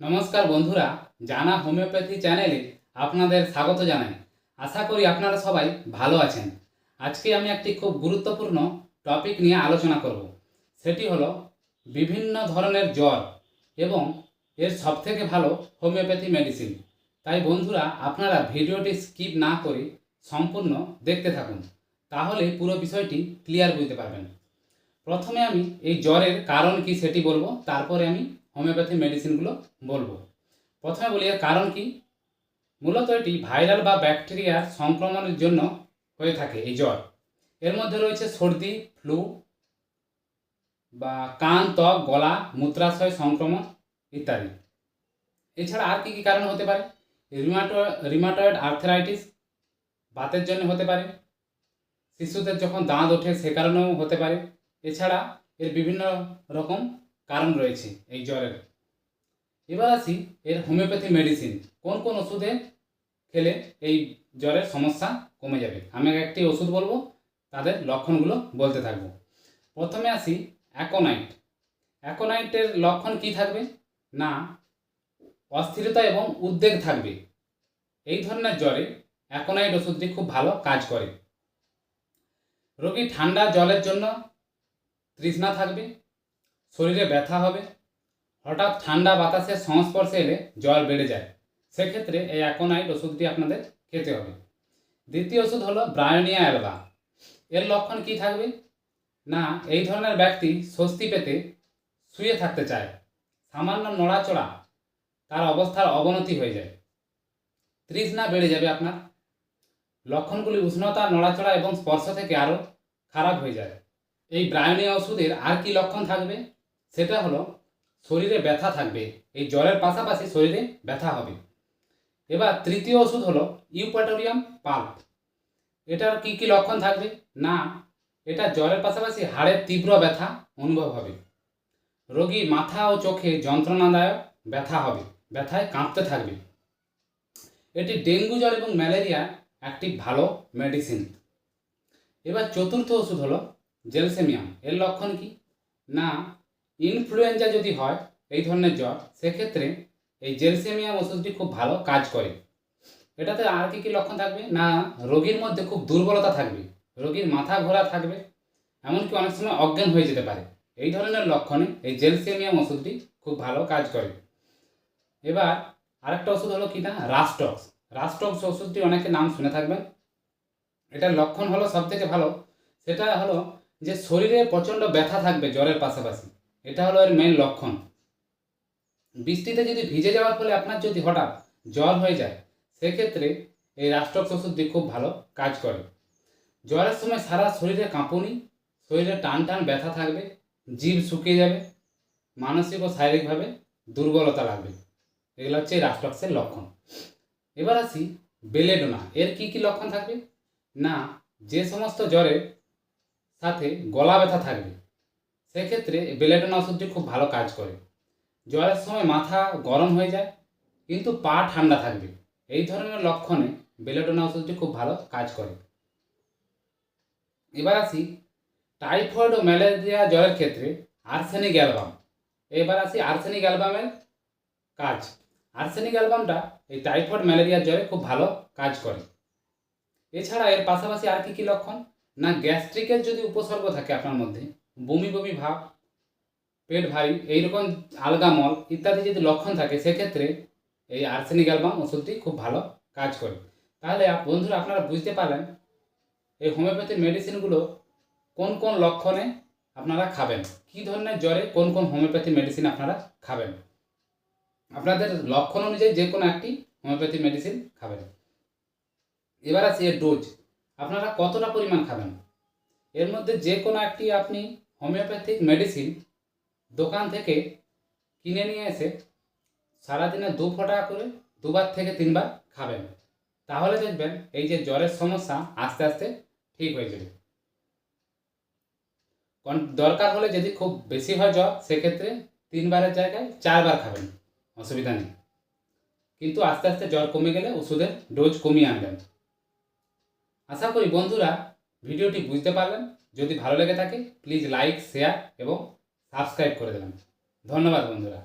নমস্কার বন্ধুরা, জানা হোমিওপ্যাথি চ্যানেলে আপনাদের স্বাগত জানাই। আশা করি আপনারা সবাই ভালো আছেন। আজকে আমি একটি খুব গুরুত্বপূর্ণ টপিক নিয়ে আলোচনা করব। সেটি হলো বিভিন্ন ধরনের জ্বর এবং এর সবথেকে ভালো হোমিওপ্যাথি মেডিসিন। তাই বন্ধুরা, আপনারা ভিডিওটি স্কিপ না করে সম্পূর্ণ দেখতে থাকুন। তাহলে পুরো বিষয়টি ক্লিয়ার বুঝতে পারবেন। প্রথমে আমি এই জ্বরের কারণ কি সেটি বলব, তারপরে আমি হোমিওপ্যাথি মেডিসিনগুলো বলব। প্রথমে বলি এর কারণ কি। মূলত এটি ভাইরাল বা ব্যাকটেরিয়ার সংক্রমণের জন্য হয়ে থাকে এই জ্বর। এর মধ্যে রয়েছে সর্দি, ফ্লু বা কান, ত্বক, গলা, মূত্রাশয় সংক্রমণ ইত্যাদি। এছাড়া আর কী কী কারণ হতে পারে? রিমাটো, রিমাটয়েড আর্থ্রাইটিস বাতের জন্য হতে পারে। শিশুদের যখন দাঁত ওঠে সে কারণেও হতে পারে। এছাড়া এর বিভিন্ন রকম কারণ রয়েছে এই জ্বরের। এবার আসি এর হোমিওপ্যাথি মেডিসিন। কোন কোন ওষুধে খেলে এই জ্বরের সমস্যা কমে যাবে? আমি একটি ওষুধ বলব, তাদের লক্ষণগুলো বলতে থাকব। প্রথমে আসি অ্যাকোনাইট। অ্যাকোনাইটের লক্ষণ কি থাকবে? না, অস্থিরতা এবং উদ্বেগ থাকবে। এই ধরনের জ্বরে অ্যাকোনাইট ওষুধটি খুব ভালো কাজ করে। রোগী ঠান্ডা জলের জন্য তৃষ্ণা থাকবে, শরীরে ব্যথা হবে, হঠাৎ ঠান্ডা বাতাসের সংস্পর্শে এলে জ্বর বেড়ে যায়। সেক্ষেত্রে এই অ্যাকোনাইট ওষুধটি আপনাদের খেতে হবে। দ্বিতীয় ওষুধ হলো ব্রায়োনিয়া অ্যালবা। এর লক্ষণ কি থাকবে? না, এই ধরনের ব্যক্তি স্বস্তি পেতে শুয়ে থাকতে চায়। সামান্য নড়াচড়া, তার অবস্থার অবনতি হয়ে যায়। তৃষ্ণা বেড়ে যাবে আপনার। লক্ষণগুলি উষ্ণতা, নড়াচড়া এবং স্পর্শ থেকে আরও খারাপ হয়ে যায়। এই ব্রায়োনিয়া ওষুধের আর কি লক্ষণ থাকবে? সেটা হলো শরীরে ব্যথা থাকবে। এই জ্বরের পাশাপাশি শরীরে ব্যথা হবে। এবার তৃতীয় ওষুধ হলো ইউপ্যাটোরিয়াম পাল্প। এটার কি কি লক্ষণ থাকবে? না, এটা জ্বরের পাশাপাশি হাড়ের তীব্র ব্যথা অনুভব হবে। রোগী মাথা ও চোখে যন্ত্রণাদায়ক ব্যথা হবে, ব্যথায় কাঁপতে থাকবে। এটি ডেঙ্গু জ্বর এবং ম্যালেরিয়া একটি ভালো মেডিসিন এবার চতুর্থ ওষুধ হলো জেলসেমিয়াম, এর লক্ষণ কি? না ইনফ্লুয়েঞ্জা যদি হয়, এই ধরনের জ্বর, সেক্ষেত্রে এই জেলসেমিয়াম ওষুধটি খুব ভালো কাজ করে। এটাতে আর কি কী লক্ষণ থাকবে? না, রোগীর মধ্যে খুব দুর্বলতা থাকবে, রোগীর মাথা ঘোরা থাকবে, এমনকি অনেক সময় অজ্ঞান হয়ে যেতে পারে। এই ধরনের লক্ষণে এই জেলসেমিয়াম ওষুধটি খুব ভালো কাজ করে। এবার আরেকটা ওষুধ হলো কি না রাস্টক্স। রাস্টক্স ওষুধটি অনেকে নাম শুনে থাকবেন। এটার লক্ষণ হলো সব থেকে ভালো, সেটা হলো যে শরীরে প্রচণ্ড ব্যথা থাকবে জ্বরের পাশাপাশি, এটা হলো এর মেন লক্ষণ। বৃষ্টিতে যদি ভিজে যাওয়ার ফলে আপনার যদি হঠাৎ জ্বর হয়ে যায়, সেক্ষেত্রে এই রাষ্ট্রক্স ওষুধটি খুব ভালো কাজ করে। জ্বরের সময় সারা শরীরে কাঁপুনি, শরীরে টান টান ব্যথা থাকবে জীব শুকিয়ে যাবে, মানসিক ও শারীরিকভাবে দুর্বলতা লাগবে। এগুলো হচ্ছে এই রাষ্ট্রক্সের লক্ষণ। এবার আসি বেলেডোনা, এর কি কি লক্ষণ থাকবে? না, যে সমস্ত জ্বরের সাথে গলা ব্যথা থাকবে। সেক্ষেত্রে বেলেডোনা ওষুধটি খুব ভালো কাজ করে। জ্বরের সময় মাথা গরম হয়ে যায়, কিন্তু পা ঠান্ডা থাকবে। এই ধরনের লক্ষণে বেলেডোনা ওষুধটি খুব ভালো কাজ করে। এবার আসি, টাইফয়েড ও ম্যালেরিয়া জ্বরের ক্ষেত্রে আর্সেনিক অ্যালবাম। এবার আসি আর্সেনিক অ্যালবামের কাজ। আর্সেনিক অ্যালবামটা এই টাইফয়েড ম্যালেরিয়ার জ্বরে খুব ভালো কাজ করে। এছাড়া এর পাশাপাশি আর কি কি লক্ষণ? না গ্যাস্ট্রিকের যদি উপসর্গ থাকে আপনার মধ্যে, বমি বমি ভাব, পেট ভারী, এইরকম আলগা মল ইত্যাদি যদি লক্ষণ থাকে, সেক্ষেত্রে এই আর্সেনিক অ্যালবাম ওষুধটি খুব ভালো কাজ করে। তাহলে বন্ধুরা, আপনারা বুঝতে পারলেন এই হোমিওপ্যাথির মেডিসিনগুলো কোন কোন লক্ষণে আপনারা খাবেন? কী ধরনের জ্বরে কোন কোন হোমিওপ্যাথি মেডিসিন আপনারা খাবেন? আপনাদের লক্ষণ অনুযায়ী যে কোনো একটি হোমিওপ্যাথি মেডিসিন খাবেন। এবার আসি এর ডোজ। আপনারা কতটা পরিমাণ খাবেন? এর মধ্যে যে কোনো একটি আপনি হোমিওপ্যাথিক মেডিসিন দোকান থেকে কিনে নিয়ে এসে সারাদিনে দু ফোঁটা করে দুবার থেকে তিনবার খাবেন। তাহলে দেখবেন এই যে জ্বরের সমস্যা আস্তে আস্তে ঠিক হয়ে যাবে। দরকার হলে যদি খুব বেশি হয় জ্বর, সেক্ষেত্রে তিনবারের জায়গায় চারবার খাবেন, অসুবিধা নেই। কিন্তু আস্তে আস্তে জ্বর কমে গেলে ওষুধের ডোজ কমিয়ে আনবেন। আশা করি বন্ধুরা ভিডিওটি বুঝতে পারলেন। যদি ভালো লেগে থাকে প্লিজ লাইক শেয়ার এবং সাবস্ক্রাইব করে দেবেন। ধন্যবাদ বন্ধুরা।